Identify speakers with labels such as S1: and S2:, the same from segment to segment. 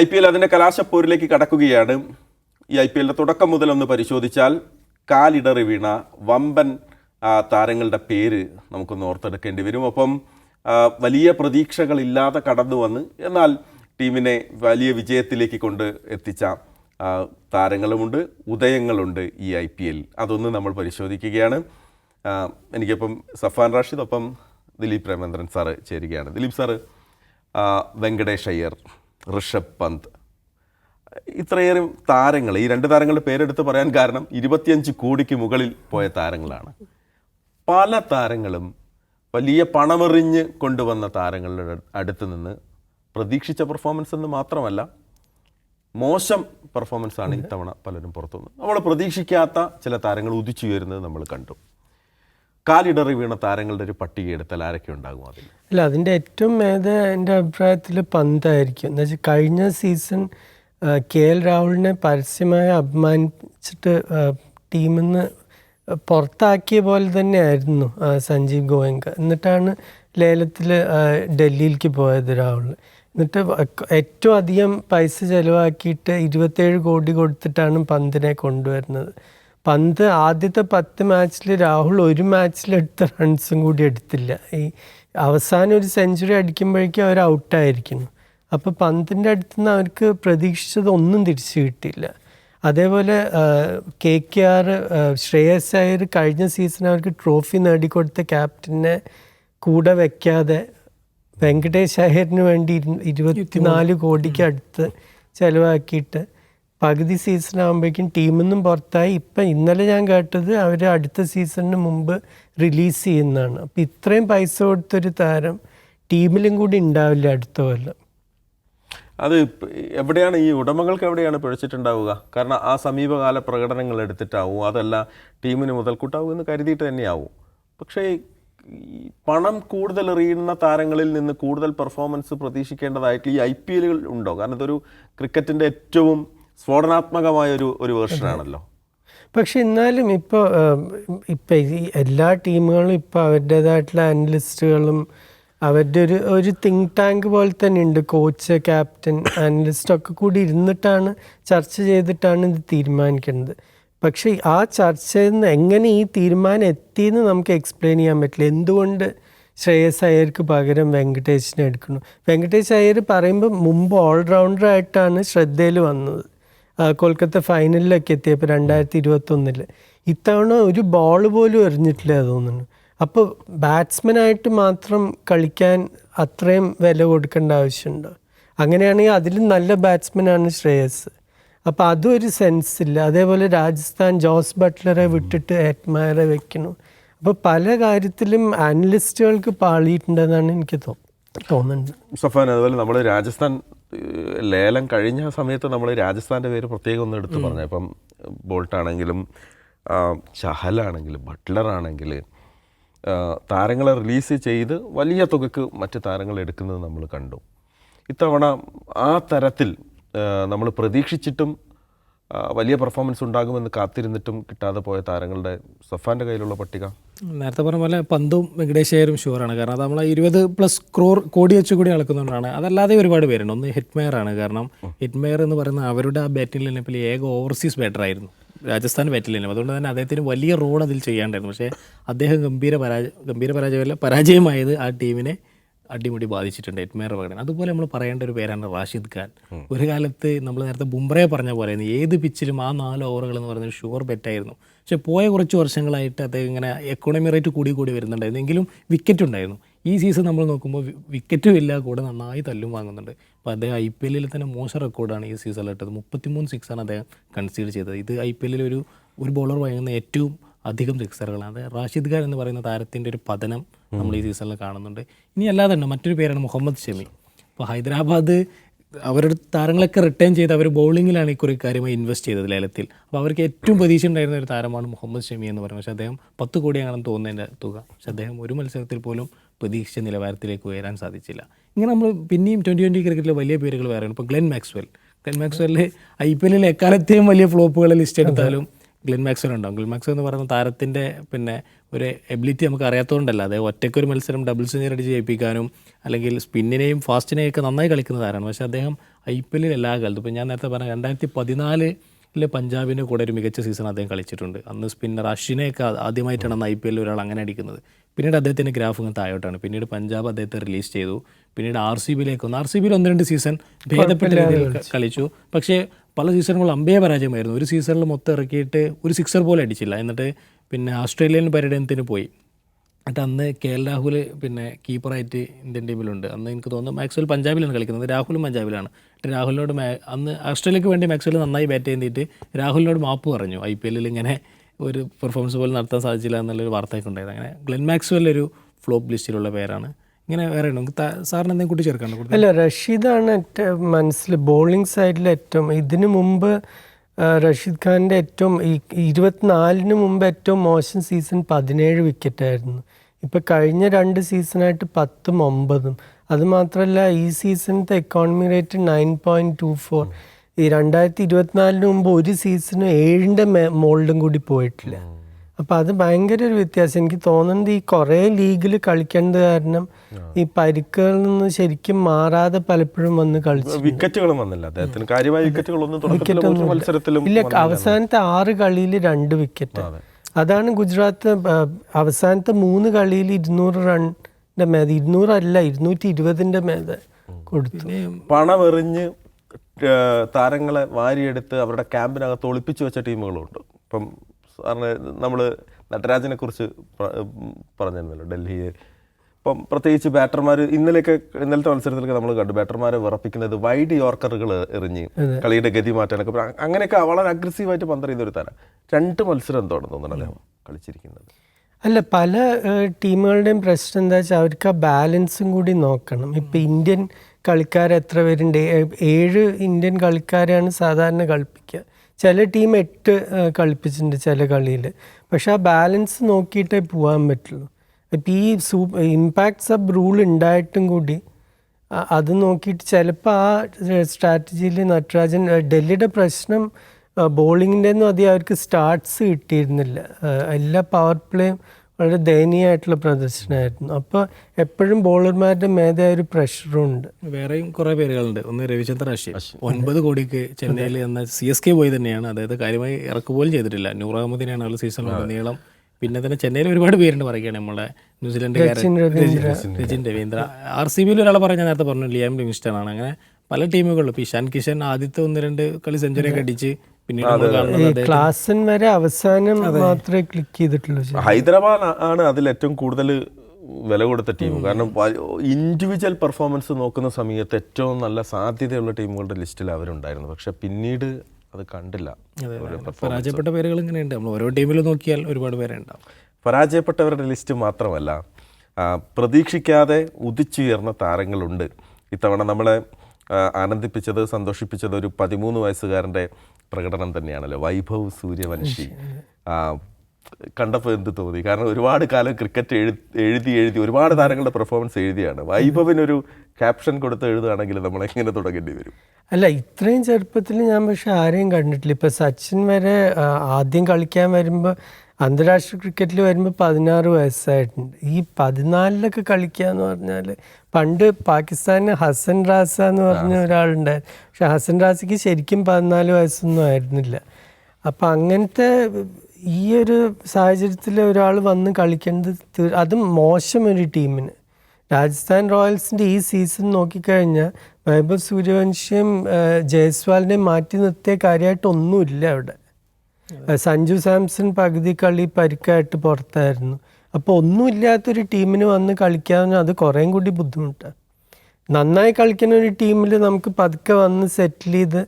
S1: I P L അതിന്റെ കലാശപ്പോരിലേക്ക് കടക്കുകയാണ്. ഈ ഐ പി എല്ലിന്റെ തുടക്കം മുതൽ ഒന്ന് പരിശോധിച്ചാൽ കാലിടറി വീണ വമ്പൻ താരങ്ങളുടെ പേര് നമുക്കൊന്ന് ഓർത്തെടുക്കേണ്ടി വരും. ഒപ്പം വലിയ പ്രതീക്ഷകളില്ലാതെ കടന്നു വന്ന് എന്നാൽ ടീമിനെ വലിയ വിജയത്തിലേക്ക് കൊണ്ട് എത്തിച്ച താരങ്ങളുമുണ്ട് ഉദയങ്ങളുണ്ട് ഈ ഐ പി എൽ. അതൊന്ന് നമ്മൾ പരിശോധിക്കുകയാണ്. എനിക്കിപ്പം സഫാൻ റാഷിദ് ഒപ്പം ദിലീപ് പ്രേമേന്ദ്രൻ സാറ് ചേരുകയാണ്. ദിലീപ് സാറ് വെങ്കടേഷ് അയ്യർ. ഋഷഭ് പന്ത്. ഇത്രയേറെ താരങ്ങൾ ഈ രണ്ട് താരങ്ങളുടെ പേരെടുത്ത് പറയാൻ കാരണം ഇരുപത്തിയഞ്ച് കോടിക്ക് മുകളിൽ പോയ താരങ്ങളാണ്. പല താരങ്ങളും വലിയ പണമെറിഞ്ഞ് കൊണ്ടുവന്ന താരങ്ങളുടെ അടുത്ത് നിന്ന് പ്രതീക്ഷിച്ച പെർഫോമൻസ് എന്ന് മാത്രമല്ല മോശം പെർഫോമൻസ് ആണ് ഇത്തവണ പലരും പുറത്തുനിന്ന്. നമ്മൾ പ്രതീക്ഷിക്കാത്ത ചില താരങ്ങൾ ഉദിച്ചുയരുന്നത് നമ്മൾ കണ്ടു. കാലിടറി വീണ താരങ്ങളുടെ ഒരു പട്ടിക എടുത്താൽ ആരൊക്കെ ഉണ്ടാകും അതിൽ?
S2: അല്ല അതിന്റെ ഏറ്റവും മേധ എന്റെ അഭിപ്രായത്തിൽ പന്തായിരിക്കും. എന്ന് വെച്ചാൽ കഴിഞ്ഞ സീസൺ കെ എൽ രാഹുലിനെ പരസ്യമായി അപമാനിച്ചിട്ട് ടീമിൽ നിന്ന് പുറത്താക്കിയ പോലെ തന്നെയായിരുന്നു സഞ്ജീവ് ഗോയങ്ക. എന്നിട്ടാണ് ലേലത്തിൽ ഡൽഹിയിലേക്ക് പോയത് രാഹുൽ. എന്നിട്ട് ഏറ്റവും അധികം പൈസ ചിലവാക്കിയിട്ട് ഇരുപത്തേഴ് കോടി കൊടുത്തിട്ടാണ് പന്തിനെ കൊണ്ടുവരുന്നത്. പന്ത് ആദ്യത്തെ പത്ത് മാച്ചിൽ രാഹുൽ ഒരു മാച്ചിൽ എടുത്ത റൺസും കൂടി എടുത്തില്ല. ഈ അവസാനം ഒരു സെഞ്ചുറി അടിക്കുമ്പോഴേക്കും അവർ ഔട്ടായിരിക്കുന്നു അപ്പോൾ പന്തിന്റെ അടുത്ത് നിന്ന് അവർക്ക് പ്രതീക്ഷിച്ചത് ഒന്നും തിരിച്ചു കിട്ടിയില്ല. അതേപോലെ K K R Shreyas Iyer കഴിഞ്ഞ സീസൺ അവർക്ക് ട്രോഫി നേടിക്കൊടുത്ത ക്യാപ്റ്റനെ കൂടെ വെക്കാതെ വെങ്കടേഷ് അയ്യറിന് വേണ്ടി ഇരു- ഇരുപത്തിനാല് കോടിക്ക് അടുത്ത് ചിലവാക്കിയിട്ട് പകുതി സീസൺ ആകുമ്പോഴേക്കും ടീമിൽ പുറത്തായി. ഇപ്പം ഇന്നലെ ഞാൻ കേട്ടത് അവർ അടുത്ത സീസണിന് മുമ്പ് റിലീസ് ചെയ്യുന്നതാണ്. അപ്പം ഇത്രയും പൈസ കൊടുത്തൊരു താരം ടീമിലും കൂടി ഉണ്ടാവില്ല അടുത്ത കൊല്ലം.
S1: അത് എവിടെയാണ് ഈ ഉടമകൾക്ക് എവിടെയാണ് പിഴച്ചിട്ടുണ്ടാവുക? കാരണം ആ സമീപകാല പ്രകടനങ്ങൾ എടുത്തിട്ടാവും അതല്ല ടീമിന് മുതൽക്കൂട്ടാവും എന്ന് കരുതിയിട്ട് തന്നെയാവും. പക്ഷേ പണം കൂടുതൽ എറിയുന്ന താരങ്ങളിൽ നിന്ന് കൂടുതൽ പെർഫോമൻസ് പ്രതീക്ഷിക്കേണ്ടതായിട്ട് ഈ ഐ പി എല്ലുകൾ ഉണ്ടോ? കാരണം ഇതൊരു ക്രിക്കറ്റിന്റെ ഏറ്റവും സ്ഫോടനാത്മകമായ ഒരു ഒരു വേർഷനാണല്ലോ
S2: പക്ഷെ എന്നാലും ഇപ്പോൾ ഇപ്പം ഈ എല്ലാ ടീമുകളും ഇപ്പോൾ അവരുടേതായിട്ടുള്ള അനലിസ്റ്റുകളും അവരുടെ ഒരു ഒരു തിങ്ക് ടാങ്ക് പോലെ തന്നെ ഉണ്ട്. കോച്ച് ക്യാപ്റ്റൻ അനലിസ്റ്റ് ഒക്കെ കൂടി ഇരുന്നിട്ടാണ് ചർച്ച ചെയ്തിട്ടാണ് ഇത് തീരുമാനിക്കുന്നത്. പക്ഷേ ആ ചർച്ചയിൽ നിന്ന് എങ്ങനെ ഈ തീരുമാനം എത്തിയെന്ന് നമുക്ക് എക്സ്പ്ലെയിൻ ചെയ്യാൻ പറ്റില്ല. എന്തുകൊണ്ട് ശ്രേയസ് അയ്യർക്ക് പകരം വെങ്കടേഷിനെ എടുക്കുന്നു? വെങ്കടേഷ് അയ്യർ പറയുമ്പോൾ മുമ്പ് ഓൾറൗണ്ടറായിട്ടാണ് ശ്രദ്ധയിൽ വന്നത്. കൊൽക്കത്ത ഫൈനലിലൊക്കെ എത്തിയപ്പോൾ രണ്ടായിരത്തി ഇരുപത്തൊന്നിൽ ഇത്തവണ ഒരു ബോൾ പോലും എറിഞ്ഞിട്ടില്ല തോന്നുന്നു. അപ്പോൾ ബാറ്റ്സ്മാനായിട്ട് മാത്രം കളിക്കാൻ അത്രയും വില കൊടുക്കേണ്ട ആവശ്യമുണ്ടോ? അങ്ങനെയാണെങ്കിൽ അതിലും നല്ല ബാറ്റ്സ്മാനാണ് ശ്രേയസ്. അപ്പോൾ അതും ഒരു സെൻസ് ഇല്ല. അതേപോലെ രാജസ്ഥാൻ ജോസ് ബട്ട്ലറെ വിട്ടിട്ട് എറ്റ്മാരെ വെക്കണു. അപ്പോൾ പല കാര്യത്തിലും അനലിസ്റ്റുകൾക്ക് പാളിയിട്ടുണ്ടെന്നാണ് എനിക്ക് തോന്നുന്നത്.
S1: സഫാൻ അതുപോലെ നമ്മൾ രാജസ്ഥാൻ ലേലം കഴിഞ്ഞ സമയത്ത് നമ്മൾ രാജസ്ഥാന്റെ പേര് പ്രത്യേകം ഒന്ന് എടുത്തു പറഞ്ഞു. ഇപ്പം ബോൾട്ടാണെങ്കിലും ചഹലാണെങ്കിലും ബട്ട്ലറാണെങ്കിൽ താരങ്ങളെ റിലീസ് ചെയ്ത് വലിയ തുകക്ക് മറ്റ് താരങ്ങൾ എടുക്കുന്നത് നമ്മൾ കണ്ടു. ഇത്തവണ ആ തരത്തിൽ നമ്മൾ പ്രതീക്ഷിച്ചിട്ടും വലിയ പെർഫോമൻസ് ഉണ്ടാകുമെന്ന് കാത്തിരുന്നിട്ടും കിട്ടാതെ പോയ താരങ്ങളുടെ സഫാന്റെ കയ്യിലുള്ള പട്ടിക.
S3: നേരത്തെ പറഞ്ഞ പോലെ പന്തും വെങ്കടേശയരും ഷുവറാണ് കാരണം അത് നമ്മൾ ഇരുപത് പ്ലസ് ക്രോർ കോടി വെച്ച് കൂടി അളക്കുന്നതുകൊണ്ടാണ് അതല്ലാതെ ഒരുപാട് പേരുണ്ട്. ഒന്ന് ഹിറ്റ്മെയർ ആണ്. കാരണം ഹിറ്റ്മെയർ എന്ന് പറയുന്ന അവരുടെ ആ ബാറ്റിംഗ് ലൈനപ്പിൽ ഏക ഓവർസീസ് ബാറ്റർ ആയിരുന്നു. രാജസ്ഥാൻ ബാറ്റിംഗ് ലൈനപ്പ് അതുകൊണ്ട് തന്നെ അദ്ദേഹത്തിന് വലിയ റോൾ അതിൽ ചെയ്യാണ്ടായിരുന്നു പക്ഷേ അദ്ദേഹം ഗംഭീര പരാജയം ഗംഭീര പരാജയമല്ല പരാജയമായത് ആ ടീമിനെ അടിമുടി ബാധിച്ചിട്ടുണ്ട് എറ്റ്മേർ പകരം. അതുപോലെ നമ്മൾ പറയേണ്ട ഒരു പേരാണ് റാഷിദ് ഖാൻ. ഒരു കാലത്ത് നമ്മൾ നേരത്തെ ബുംറയെ പറഞ്ഞ പോലെ ഏത് പിച്ചിലും ആ നാല് ഓവറുകൾ എന്ന് പറയുന്നത് ഷുവർ ബെറ്റായിരുന്നു പക്ഷെ പോയ കുറച്ച് വർഷങ്ങളായിട്ട് അദ്ദേഹം ഇങ്ങനെ എക്കോണമി റേറ്റ് കൂടി കൂടി വരുന്നുണ്ടായിരുന്നു. എങ്കിലും വിക്കറ്റ് ഉണ്ടായിരുന്നു. ഈ സീസൺ നമ്മൾ നോക്കുമ്പോൾ വിക്കറ്റും ഇല്ല കൂടെ നന്നായി തല്ലും വാങ്ങുന്നുണ്ട്. അപ്പോൾ അദ്ദേഹം ഐ പി എല്ലിൽ തന്നെ മോശം റെക്കോർഡാണ് ഈ സീസണിലിട്ടത് മുപ്പത്തിമൂന്ന് സിക്സാണ് അദ്ദേഹം കൺസീഡ് ചെയ്തത്. ഇത് ഐ പി എല്ലിൽ ഒരു ഒരു ബോളർ വാങ്ങുന്ന ഏറ്റവും അധികം സിക്സറുകളാണ് അത് റാഷിദ് ഖാൻ എന്ന് പറയുന്ന താരത്തിന്റെ ഒരു പതനം നമ്മൾ ഈ സീസണിൽ കാണുന്നുണ്ട്. ഇനി അല്ലാതെ ഉണ്ട് മറ്റൊരു പേരാണ് മുഹമ്മദ് ഷമി. അപ്പോൾ ഹൈദരാബാദ് അവരുടെ താരങ്ങളൊക്കെ റിട്ടേൺ ചെയ്ത് അവർ ബൗളിങ്ങിലാണ് ഇക്കുറി കാര്യമായി ഇൻവെസ്റ്റ് ചെയ്തത് ലേലത്തിൽ. അപ്പോൾ അവർക്ക് ഏറ്റവും പ്രതീക്ഷ ഉണ്ടായിരുന്ന ഒരു താരമാണ് മുഹമ്മദ് ഷമി എന്ന് പറയുന്നത്. പക്ഷേ അദ്ദേഹം പത്ത് കോടിയാണെന്ന് തോന്നുന്നതിന്റെ തുക. പക്ഷേ അദ്ദേഹം ഒരു മത്സരത്തിൽ പോലും പ്രതീക്ഷിച്ച നിലവാരത്തിലേക്ക് ഉയരാൻ സാധിച്ചില്ല. ഇങ്ങനെ നമ്മൾ പിന്നെയും ട്വന്റി ട്വന്റി ക്രിക്കറ്റിൽ വലിയ പേരുകൾ വേറെയാണ്. ഇപ്പോൾ ഗ്ലെൻ മാക്സ്വെൽ. ഗ്ലെൻ മാക്സ്വെല്ലിൽ ഐ പി എല്ലിൽ എക്കാലത്തെയും വലിയ ഫ്ലോപ്പുകളെ ലിസ്റ്റ് എടുത്താലും ഗ്ലെൻ മാക്സ്വൽ ഉണ്ടാവും. ഗ്ലിൻ മാക്സ്വൽ എന്ന് പറയുന്ന താരത്തിന്റെ പിന്നെ ഒരു എബിലിറ്റി നമുക്ക് അറിയാത്തതുകൊണ്ടല്ല. അതായത് ഒറ്റയ്ക്കൊരു മത്സരം ഡബിൾ സെഞ്ചുറി അടിച്ച് ജയിപ്പിക്കാനും അല്ലെങ്കിൽ സ്പിന്നിനെയും ഫാസ്റ്റിനെയും ഒക്കെ നന്നായി കളിക്കുന്ന താരമാണ്. പക്ഷേ അദ്ദേഹം ഐ പി എല്ലിൽ എല്ലാ കാലത്തും ഇപ്പോൾ ഞാൻ നേരത്തെ പറഞ്ഞ രണ്ടായിരത്തി പതിനാലിലെ പഞ്ചാബിന് കൂടെ ഒരു മികച്ച സീസൺ അദ്ദേഹം കളിച്ചിട്ടുണ്ട്. അന്ന് സ്പിന്നർ അശ്വിനെയൊക്കെ ആദ്യമായിട്ടാണ് അന്ന് ഐ പി എല്ലിൽ ഒരാൾ അങ്ങനെ അടിക്കുന്നത്. പിന്നീട് അദ്ദേഹത്തിന്റെ ഗ്രാഫ് ഇങ്ങനെ താഴോട്ടാണ്. പിന്നീട് പഞ്ചാബ് അദ്ദേഹത്തെ റിലീസ് ചെയ്തു. പിന്നീട് ആർ സി ബിയിലേക്ക് വന്നു. ആർ സി ബിയിൽ ഒന്ന് രണ്ട് സീസൺ ഭേദപ്പെട്ട രീതിയിൽ കളിച്ചു. പക്ഷേ പല സീസണുകളും അമ്പേ പരാജയമായിരുന്നു. ഒരു സീസണിൽ മൊത്തം ഇറക്കിയിട്ട് ഒരു സിക്സർ പോലും അടിച്ചില്ല. എന്നിട്ട് പിന്നെ ആസ്ട്രേലിയൻ പര്യടനത്തിന് പോയി. എന്നിട്ട് അന്ന് കെ എൽ രാഹുൽ പിന്നെ കീപ്പറായിട്ട് ഇന്ത്യൻ ടീമിലുണ്ട് അന്ന് എനിക്ക് തോന്നുന്നു മാക്സ്വൽ പഞ്ചാബിലാണ് കളിക്കുന്നത്. രാഹുലും പഞ്ചാബിലാണ്. രാഹുലിനോട് അന്ന് ഓസ്ട്രേലിയക്ക് വേണ്ടി മാക്സ്വെൽ നന്നായി ബാറ്റ് ചെയ്തിട്ട് രാഹുലിനോട് മാപ്പ് പറഞ്ഞു. ഐ പി എല്ലിൽ ഇങ്ങനെ ഒരു പെർഫോമൻസ് പോലും നടത്താൻ സാധിച്ചില്ല എന്നുള്ളൊരു വാർത്തയൊക്കെ ഉണ്ടായത് അങ്ങനെ ഗ്ലെൻ മാക്സ്വെൽ ഒരു ഫ്ലോപ്പ് ലിസ്റ്റിലുള്ള പേരാണ് ഇങ്ങനെ വേറെ സാറിന് എന്തെങ്കിലും കൂട്ടി ചേർക്കാണ്ട്
S2: അല്ല റഷീദാണ് മനസ്സിൽ ബോളിംഗ് സൈഡിൽ ഏറ്റവും ഇതിനു മുമ്പ് റഷീദ് ഖാന്റെ ഏറ്റവും ഇരുപത്തിനാലിന് മുമ്പ് ഏറ്റവും മോശം സീസൺ പതിനേഴ് വിക്കറ്റായിരുന്നു ഇപ്പം കഴിഞ്ഞ രണ്ട് സീസണായിട്ട് പത്തും ഒമ്പതും. അത് മാത്രമല്ല ഈ സീസണത്തെ economy rate nine point two four ഈ രണ്ടായിരത്തി ഇരുപത്തിനാലിന് മുമ്പ് ഒരു സീസണും ഏഴിന്റെ മേ മോൾഡും കൂടി പോയിട്ടില്ല. അപ്പോൾ അത് ഭയങ്കര ഒരു വ്യത്യാസം. എനിക്ക് തോന്നുന്നത് ഈ കുറേ ലീഗിൽ കളിക്കേണ്ടത് കാരണം ഈ പരിക്കുകളിൽ നിന്ന് ശരിക്കും മാറാതെ പലപ്പോഴും വന്ന് കളിച്ചു
S1: വിക്കറ്റുകളും വന്നില്ല. അദ്ദേഹത്തിന് കാര്യമായ വിക്കറ്റുകളൊന്നും മത്സരത്തിലും
S2: ഇല്ല അവസാനത്തെ ആറ് കളിയിൽ രണ്ട് വിക്കറ്റ്. അതാണ് ഗുജറാത്ത് അവസാനത്തെ മൂന്ന് കളിയിൽ ഇരുന്നൂറ് റണ്ണിന്റെ മേത ഇരുന്നൂറല്ല ഇരുന്നൂറ്റി ഇരുപതിന്റെ മേത കൊടുത്തു.
S1: പണമെറിഞ്ഞ് താരങ്ങളെ വാരിയെടുത്ത് അവരുടെ ക്യാമ്പിനകത്ത് ഒളിപ്പിച്ചു വെച്ച ടീമുകളുണ്ട്. ഇപ്പം സാറിന് നമ്മൾ നടരാജനെ കുറിച്ച് പറഞ്ഞിരുന്നല്ലോ ഡൽഹിയെ. ഇപ്പം പ്രത്യേകിച്ച് ബാറ്റർമാർ ഇന്നലെയൊക്കെ ഇന്നലത്തെ മത്സരത്തിലൊക്കെ നമ്മൾ കണ്ടു. ബാറ്റർമാരെ വിറപ്പിക്കുന്നത് വൈഡ് യോർക്കറുകൾ എറിഞ്ഞ് കളിയുടെ ഗതി മാറ്റാനൊക്കെ അങ്ങനെയൊക്കെ വളരെ അഗ്രസീവായിട്ട് പന്തറിയുന്ന ഒരു തരം. രണ്ട് മത്സരം എന്തോ തോന്നുന്നു അദ്ദേഹം കളിച്ചിരിക്കുന്നത്.
S2: അല്ല പല ടീമുകളുടെയും പ്രശ്നം എന്താ വെച്ചാൽ അവർക്ക് ആ ബാലൻസും കൂടി നോക്കണം. ഇപ്പം ഇന്ത്യൻ കളിക്കാർ എത്ര പേരുണ്ട്? ഏഴ് ഇന്ത്യൻ കളിക്കാരെയാണ് സാധാരണ കളിപ്പിക്കുക ചില ടീം എട്ട് കളിപ്പിച്ചിട്ടുണ്ട് ചില കളിയിൽ പക്ഷെ ആ ബാലൻസ് നോക്കിയിട്ടേ പോകാൻ പറ്റുള്ളൂ. ഇപ്പം ഈ സൂ ഇമ്പാക്ട് സബ് റൂൾ ഉണ്ടായിട്ടും കൂടി അത് നോക്കിയിട്ട് ചിലപ്പോൾ ആ സ്ട്രാറ്റജിയിൽ നട്രാജൻ ഡൽഹിയുടെ പ്രശ്നം ബോളിങ്ങിന്റെ ഒന്നും അധികം അവർക്ക് സ്റ്റാർട്ട്സ് കിട്ടിയിരുന്നില്ല. എല്ലാ പവർ പ്ലേയും വളരെ ദയനീയമായിട്ടുള്ള പ്രദർശനമായിരുന്നു. അപ്പോൾ എപ്പോഴും ബോളർമാരുടെ മേതെ ഒരു പ്രഷറും ഉണ്ട്.
S3: വേറെയും കുറേ പേരുകളുണ്ട്. ഒന്ന് രവിചന്ദ്രൻ അശ്വിൻ. ഒൻപത് കോടിക്ക് ചെന്നൈയിൽ എന്ന സി എസ് കെ പോയി തന്നെയാണ്. അതായത് കാര്യമായി ഇറക്കുപോലും ചെയ്തിട്ടില്ല. നൂർ അഹമ്മദിനെയാണ് അവൾ സീസണിൽ നീളം പിന്നെ തന്നെ ചെന്നൈയിൽ ഒരുപാട് പേരുണ്ട് പറയുകയാണ് നമ്മളെ New Zealand Rachin Ravindra. R C ബിയിൽ ഒരാളെ പറഞ്ഞ നേരത്തെ പറഞ്ഞു ലിയാം ലിവിങ്സ്റ്റൺ ആണ് അങ്ങനെ പല ടീമുകളിലും ഇപ്പോൾ ഇഷാൻ കിഷൻ ആദ്യത്തെ ഒന്ന് രണ്ട് കളി സെഞ്ചുറി ഒക്കെ അടിച്ച് പിന്നീട്
S2: വരെ അവസാനം മാത്രമേ ക്ലിക്ക് ചെയ്തിട്ടുള്ളൂ.
S1: ഹൈദരാബാദ് ആണ് അതിൽ ഏറ്റവും കൂടുതൽ വില കൊടുത്ത ടീം. കാരണം ഇൻഡിവിജ്വൽ പെർഫോമൻസ് നോക്കുന്ന സമയത്ത് ഏറ്റവും നല്ല സാധ്യതയുള്ള ടീമുകളുടെ ലിസ്റ്റിൽ അവരുണ്ടായിരുന്നു. പക്ഷെ പിന്നീട് അത് കണ്ടില്ല.
S3: പരാജയപ്പെട്ട പേരുകൾ ഇങ്ങനെയുണ്ട്. നമ്മൾ ഓരോ ടീമിലും നോക്കിയാൽ ഒരുപാട് പേരുണ്ടാവും.
S1: പരാജയപ്പെട്ടവരുടെ ലിസ്റ്റ് മാത്രമല്ല പ്രതീക്ഷിക്കാതെ ഉദിച്ചുയർന്ന താരങ്ങളുണ്ട്. ഇത്തവണ നമ്മളെ ആനന്ദിപ്പിച്ചത് സന്തോഷിപ്പിച്ചത് ഒരു പതിമൂന്ന് വയസ്സുകാരന്റെ പ്രകടനം തന്നെയാണല്ലോ. വൈഭവ് സൂര്യവംശി കണ്ടപ്പോൾ എന്ത് തോന്നി? കാരണം ഒരുപാട് കാലം ക്രിക്കറ്റ് എഴു എഴുതി എഴുതി ഒരുപാട് താരങ്ങളുടെ പെർഫോമൻസ് എഴുതിയാണ്. വൈഭവിനൊരു ക്യാപ്ഷൻ കൊടുത്ത് എഴുതുകയാണെങ്കിൽ നമ്മൾ എങ്ങനെ തുടങ്ങേണ്ടി വരും?
S2: അല്ല ഇത്രയും ചെറുപ്പത്തിൽ ഞാൻ പക്ഷെ ആരെയും കണ്ടിട്ടില്ല. ഇപ്പം സച്ചിൻ വരെ ആദ്യം കളിക്കാൻ വരുമ്പോൾ അന്താരാഷ്ട്ര ക്രിക്കറ്റിൽ വരുമ്പോൾ പതിനാറ് വയസ്സായിട്ടുണ്ട്. ഈ പതിനാലിലൊക്കെ കളിക്കുക എന്ന് പറഞ്ഞാൽ പണ്ട് പാകിസ്ഥാനിൽ ഹസൻ റാസ എന്ന് പറഞ്ഞ ഒരാളുണ്ടായിരുന്നു. പക്ഷെ ഹസൻ റാസയ്ക്ക് ശരിക്കും പതിനാല് വയസ്സൊന്നും ആയിരുന്നില്ല. അപ്പം അങ്ങനത്തെ ഈ ഒരു സാഹചര്യത്തിൽ ഒരാൾ വന്ന് കളിക്കേണ്ടത് അത് മോശം ഒരു ടീമിന്. രാജസ്ഥാൻ റോയൽസിന്റെ ഈ സീസൺ നോക്കിക്കഴിഞ്ഞാൽ വൈഭവ് സൂര്യവംശിയും ജയസ്വാലിനെ ജയ്സ്വാലിനെയും മാറ്റി നിർത്തിയ കാര്യമായിട്ടൊന്നുമില്ല അവിടെ. സഞ്ജു സാംസൺ പകുതി കളി പരിക്കായിട്ട് പുറത്തായിരുന്നു. അപ്പോൾ ഒന്നുമില്ലാത്തൊരു ടീമിന് വന്ന് കളിക്കാന്ന് അത് കുറേം കൂടി ബുദ്ധിമുട്ടാണ് നന്നായി കളിക്കുന്ന ഒരു ടീമിൽ നമുക്ക് പതുക്കെ വന്ന് സെറ്റിൽ ചെയ്ത്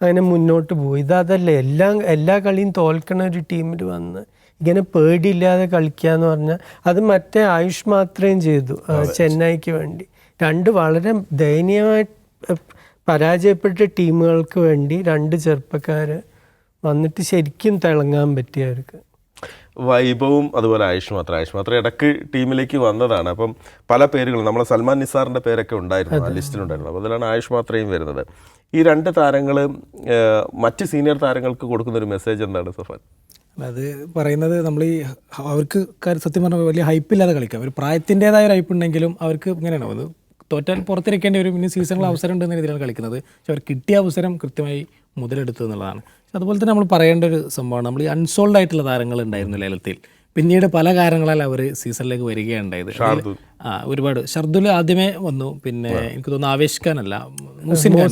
S2: അങ്ങനെ മുന്നോട്ട് പോകും ഇതല്ല എല്ലാ എല്ലാ കളിയും തോൽക്കണ ഒരു ടീമിൽ വന്ന് ഇങ്ങനെ പേടിയില്ലാതെ കളിക്കുക എന്ന് പറഞ്ഞാൽ അത് മറ്റേ ആയുഷ് മാത്രയും ചെയ്തു ചെന്നൈക്ക് വേണ്ടി. രണ്ട് വളരെ ദയനീയമായി പരാജയപ്പെട്ട ടീമുകൾക്ക് വേണ്ടി രണ്ട് ചെറുപ്പക്കാർ വന്നിട്ട് ശരിക്കും തിളങ്ങാൻ പറ്റിയവർക്ക്
S1: വൈഭവും അതുപോലെ ആയുഷ് മാത്രം. ആയുഷ് മാത്രം ഇടയ്ക്ക് ടീമിലേക്ക് വന്നതാണ്. അപ്പം പല പേരുകളും നമ്മളെ സൽമാൻ നിസാറിന്റെ പേരൊക്കെ ഉണ്ടായിരുന്നു ആ ലിസ്റ്റിലുണ്ടായിരുന്നു. അപ്പോൾ അതിലാണ് ആയുഷ് മാത്രയും വരുന്നത്. ഈ രണ്ട് താരങ്ങൾ മറ്റ് സീനിയർ താരങ്ങൾക്ക് കൊടുക്കുന്ന ഒരു മെസ്സേജ് എന്താണ് സഫാൻ?
S3: അത് പറയുന്നത് നമ്മൾ ഈ അവർക്ക് കാര്യം സത്യം പറഞ്ഞാൽ വലിയ ഹൈപ്പില്ലാതെ കളിക്കാം. ഒരു പ്രായത്തിന്റെതായ ഒരു ഹൈപ്പ് ഉണ്ടെങ്കിലും അവർക്ക് ഇങ്ങനെയാണ്. അത് തോറ്റാൽ പുറത്തിരിക്കേണ്ടി ഒരു മിനി സീസണിൽ അവസരം ഉണ്ടെന്ന രീതിയിലാണ് കളിക്കുന്നത്. പക്ഷെ അവർ കിട്ടിയ അവസരം കൃത്യമായി മുതലെടുത്തു എന്നുള്ളതാണ്. അതുപോലെ തന്നെ നമ്മൾ പറയേണ്ട ഒരു സംഭവമാണ്. നമ്മൾ ഈ അൺസോൾഡ് ആയിട്ടുള്ള താരങ്ങൾ ഉണ്ടായിരുന്നു ലേലത്തിൽ. പിന്നീട് പല കാരണങ്ങളാൽ അവർ സീസണിലേക്ക് വരികയുണ്ടായത് ഒരുപാട്. ഷർദുൽ ആദ്യമേ വന്നു. പിന്നെ എനിക്ക് തോന്നുന്നു ആവേശ് ഖാനല്ല മുസിൻ ഖാൻ.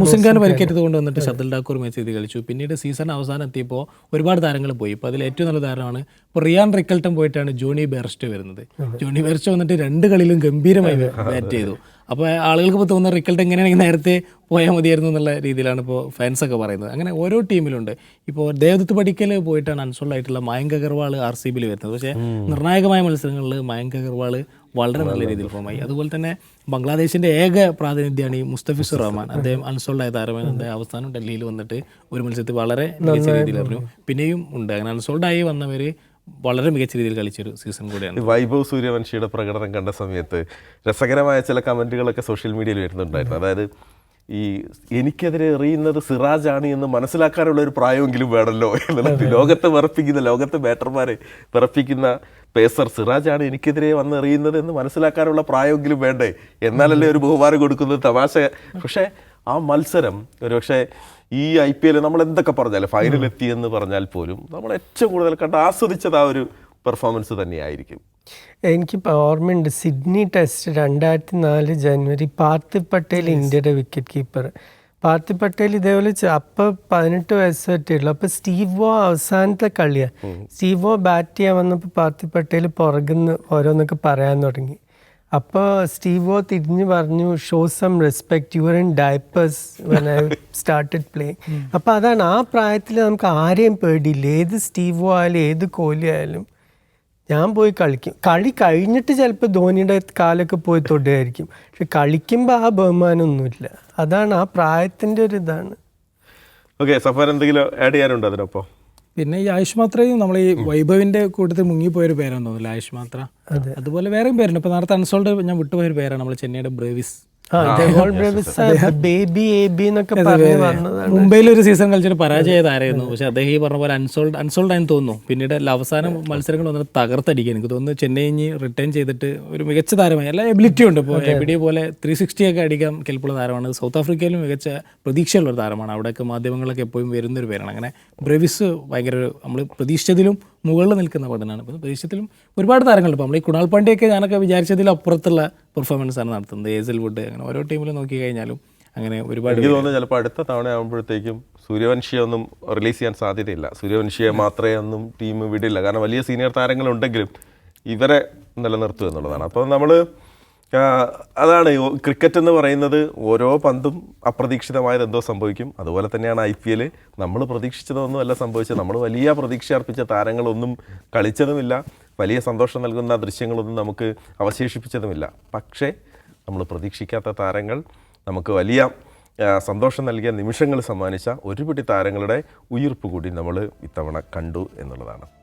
S3: മുസിൻ ഖാൻ. പരിക്കേറ്റത് കൊണ്ട് വന്നിട്ട് ഷർദുൽ ഠാക്കൂർ മെസ്സി ചെയ്ത് കളിച്ചു. പിന്നീട് സീസൺ അവസാനം എത്തിയപ്പോൾ ഒരുപാട് താരങ്ങൾ പോയി. ഇപ്പോൾ അതിൽ ഏറ്റവും നല്ല താരമാണ് ഇപ്പോൾ റിയാൻ റിക്കൽട്ടൺ പോയിട്ടാണ് ജോണി ബെർസ്റ്റ് വരുന്നത്. ജോണി ബെർസ്റ്റ് വന്നിട്ട് രണ്ട് കളിയിലും ഗംഭീരമായി ബാറ്റ് ചെയ്തു. അപ്പോൾ ആളുകൾക്ക് ഇപ്പോൾ തോന്നുന്ന റിക്കൽട്ട് എങ്ങനെയാണെങ്കിൽ നേരത്തെ പോയാൽ മതിയായിരുന്നു എന്നുള്ള രീതിയിലാണ് ഇപ്പോൾ ഫാൻസൊക്കെ പറയുന്നത്. അങ്ങനെ ഓരോ ടീമിലുണ്ട് ഇപ്പോൾ ദേവദത്ത് പഠിക്കൽ പോയിട്ടാണ് അൺസോൾഡ് ആയിട്ടുള്ള മയങ്ക് അഗർവാൾ ആർ സി ബിയിൽ വരുന്നത്. പക്ഷേ നിർണായകമായ മത്സരങ്ങളിൽ മയങ്ക് അഗർവാൾ വളരെ നല്ല രീതിയിൽ ഫോമായി അതുപോലെ തന്നെ ബംഗ്ലാദേശിന്റെ ഏക പ്രാതിനിധ്യമാണ് ഈ മുസ്തഫിസുർ റഹ്മാൻ. അദ്ദേഹം അൺസോൾഡ് ആയ അദ്ദേഹം അവസാനം ഡൽഹിയിൽ വന്നിട്ട് ഒരു മത്സരത്തിൽ വളരെ മികച്ച രീതിയിൽ എറിഞ്ഞു പിന്നെയും ഉണ്ട്. അങ്ങനെ അൺസോൾഡ് ആയി വന്നവർ വളരെ മികച്ച രീതിയിൽ കളിച്ചൊരു സീസൺ കൂടിയാണ്.
S1: വൈഭവ് സൂര്യവംശിയുടെ പ്രകടനം കണ്ട സമയത്ത് രസകരമായ ചില കമന്റുകളൊക്കെ സോഷ്യൽ മീഡിയയിൽ വരുന്നുണ്ടായിരുന്നു. അതായത് ഈ എനിക്കെതിരെ എറിയുന്നത് സിറാജ് ആണ് എന്ന് മനസ്സിലാക്കാനുള്ള ഒരു പ്രായമെങ്കിലും വേണമല്ലോ എന്നുള്ളത് ലോകത്തെ വിറപ്പിക്കുന്ന ലോകത്തെ ബാറ്റർമാരെ വിറപ്പിക്കുന്ന പേസർ സിറാജ് ആണ് എനിക്കെതിരെ വന്ന് എറിയുന്നത് എന്ന് മനസ്സിലാക്കാനുള്ള പ്രായമെങ്കിലും വേണ്ടേ? എന്നാലല്ലേ ഒരു ബഹുമാനം കൊടുക്കുന്നത് തമാശ. പക്ഷേ ആ മത്സരം ഒരു പക്ഷേ ഈ ഐ പി എൽ നമ്മൾ എന്തൊക്കെ പറഞ്ഞാലും ഫൈനൽ എത്തി എന്ന് പറഞ്ഞാൽ പോലും നമ്മൾ ഏറ്റവും കൂടുതൽ കണ്ട് ആസ്വദിച്ചത് ആ ഒരു പെർഫോമൻസ് തന്നെയായിരിക്കും.
S2: എനിക്കിപ്പോൾ ഓർമ്മയുണ്ട് സിഡ്നി ടെസ്റ്റ് രണ്ടായിരത്തി നാല് ജനുവരി പാർത്ഥിവ് പട്ടേൽ ഇന്ത്യയുടെ വിക്കറ്റ് കീപ്പർ പാർത്ഥിവ് പട്ടേൽ ഇതേപോലെ അപ്പം അപ്പൊ പതിനെട്ട് വയസ്സ് പറ്റിയുള്ളൂ. അപ്പോൾ സ്റ്റീവ് വോ അവസാനത്തെ കളിയാണ് സ്റ്റീവ് വോ ബാറ്റ് ചെയ്യാൻ വന്നപ്പോൾ പാർത്ഥിവ് പട്ടേൽ പുറകുന്ന് ഓരോന്നൊക്കെ പറയാൻ തുടങ്ങി. അപ്പോൾ സ്റ്റീവ് വോ തിരിഞ്ഞു പറഞ്ഞു show some respect your in diapers when I started play അപ്പോൾ അതാണ് ആ പ്രായത്തിൽ നമുക്ക് ആരെയും പേടിയില്ല. ഏത് സ്റ്റീവ് വോ ആയാലും ഏത് കോഹ്ലി ആയാലും. ഞാൻ പോയി കളിക്കും. കളി കഴിഞ്ഞിട്ട് ചിലപ്പോൾ ധോനിയുടെ കാലൊക്കെ പോയി തൊടുകയായിരിക്കും. പക്ഷെ കളിക്കുമ്പോൾ ആ ബഹുമാനമൊന്നുമില്ല. അതാണ് ആ പ്രായത്തിന്റെ ഒരു ഇതാണ്.
S1: ഓക്കെ സഫർ എന്തെങ്കിലും ആഡ് ചെയ്യാനുണ്ടോ അതിനൊപ്പം?
S3: പിന്നെ ഈ ആയുഷ് മാത്രയും നമ്മൾ ഈ വൈഭവിന്റെ കൂട്ടത്തിൽ മുങ്ങിപ്പോയൊരു പേരാണെന്ന് തോന്നുന്നില്ല ആയുഷ് മാത്ര. അതുപോലെ വേറെയും പേരുണ്ട്. ഇപ്പൊ നേരത്തെ അൺസോൾഡ് ഞാൻ വിട്ടുപോയൊരു പേരാണ് നമ്മൾ ചെന്നൈയുടെ ബ്രേവിസ്. മുംബൈയിൽ ഒരു സീസൺ കളിച്ചിട്ട് പരാജയതായിരുന്നു പക്ഷെ അദ്ദേഹം ഈ പറഞ്ഞ പോലെ അൺസോൾഡ് അൺസോൾഡ് ആയെന്ന് തോന്നുന്നു. പിന്നീട് അവസാന അവസാനം മത്സരങ്ങൾ വന്നിട്ട് തകർത്തടിക്കുക എനിക്ക് തോന്നുന്നു ചെന്നൈ ഇനി റിട്ടേൺ ചെയ്തിട്ട് ഒരു മികച്ച താരമായി. അല്ല എബിലിറ്റി ഉണ്ട് ഇപ്പോൾ. എബിഡി പോലെ ത്രീ സിക്സ്റ്റി ഒക്കെ അടിക്കാൻ കെൽപ്പുള്ള താരമാണ്. സൗത്ത് ആഫ്രിക്കയിലും മികച്ച പ്രതീക്ഷയുള്ള ഒരു താരമാണ്. അവിടെയൊക്കെ മാധ്യമങ്ങളൊക്കെ എപ്പോഴും വരുന്ന ഒരു പേരാണ്. അങ്ങനെ ബ്രവിസ് ഭയങ്കര ഒരു നമ്മൾ പ്രതീക്ഷിച്ചതിലും മുകളിൽ നിൽക്കുന്ന പഠനമാണ് ഇപ്പോൾ പ്രദേശത്തിലും ഒരുപാട് താരങ്ങളുണ്ട്. ഇപ്പോൾ നമ്മൾ ഈ കുണാൽ പാണ്ഡ്യയൊക്കെ ഞാനൊക്കെ വിചാരിച്ചതിൽ അപ്പുറത്തുള്ള പെർഫോമൻസ് ആണ് നടത്തുന്നത്. ഏസൽ വുഡ് അങ്ങനെ ഓരോ ടീമിലും നോക്കി കഴിഞ്ഞാലും അങ്ങനെ ഒരുപാട്
S1: എനിക്ക് തോന്നുന്നു ചിലപ്പോൾ അടുത്ത തവണ ആകുമ്പോഴത്തേക്കും സൂര്യവംശിയൊന്നും റിലീസ് ചെയ്യാൻ സാധ്യതയില്ല. സൂര്യവംശിയെ മാത്രമേ ഒന്നും ടീം വിടില്ല. കാരണം വലിയ സീനിയർ താരങ്ങളുണ്ടെങ്കിലും ഇവരെ നിലനിർത്തുക എന്നുള്ളതാണ്. അപ്പോൾ നമ്മൾ അതാണ് ക്രിക്കറ്റ് എന്ന് പറയുന്നത് ഓരോ പന്തും അപ്രതീക്ഷിതമായത് എന്തോ സംഭവിക്കും. അതുപോലെ തന്നെയാണ് ഐ പി എൽ. നമ്മൾ പ്രതീക്ഷിച്ചതൊന്നും അല്ല സംഭവിച്ചത്. നമ്മൾ വലിയ പ്രതീക്ഷ അർപ്പിച്ച താരങ്ങളൊന്നും കളിച്ചതുമില്ല. വലിയ സന്തോഷം നൽകുന്ന ദൃശ്യങ്ങളൊന്നും നമുക്ക് അവശേഷിപ്പിച്ചതുമില്ല. പക്ഷേ നമ്മൾ പ്രതീക്ഷിക്കാത്ത താരങ്ങൾ നമുക്ക് വലിയ സന്തോഷം നൽകിയ നിമിഷങ്ങൾ സമ്മാനിച്ച ഒരുപിടി താരങ്ങളുടെ ഉയിർപ്പ് കൂടി നമ്മൾ ഇത്തവണ കണ്ടു എന്നുള്ളതാണ്.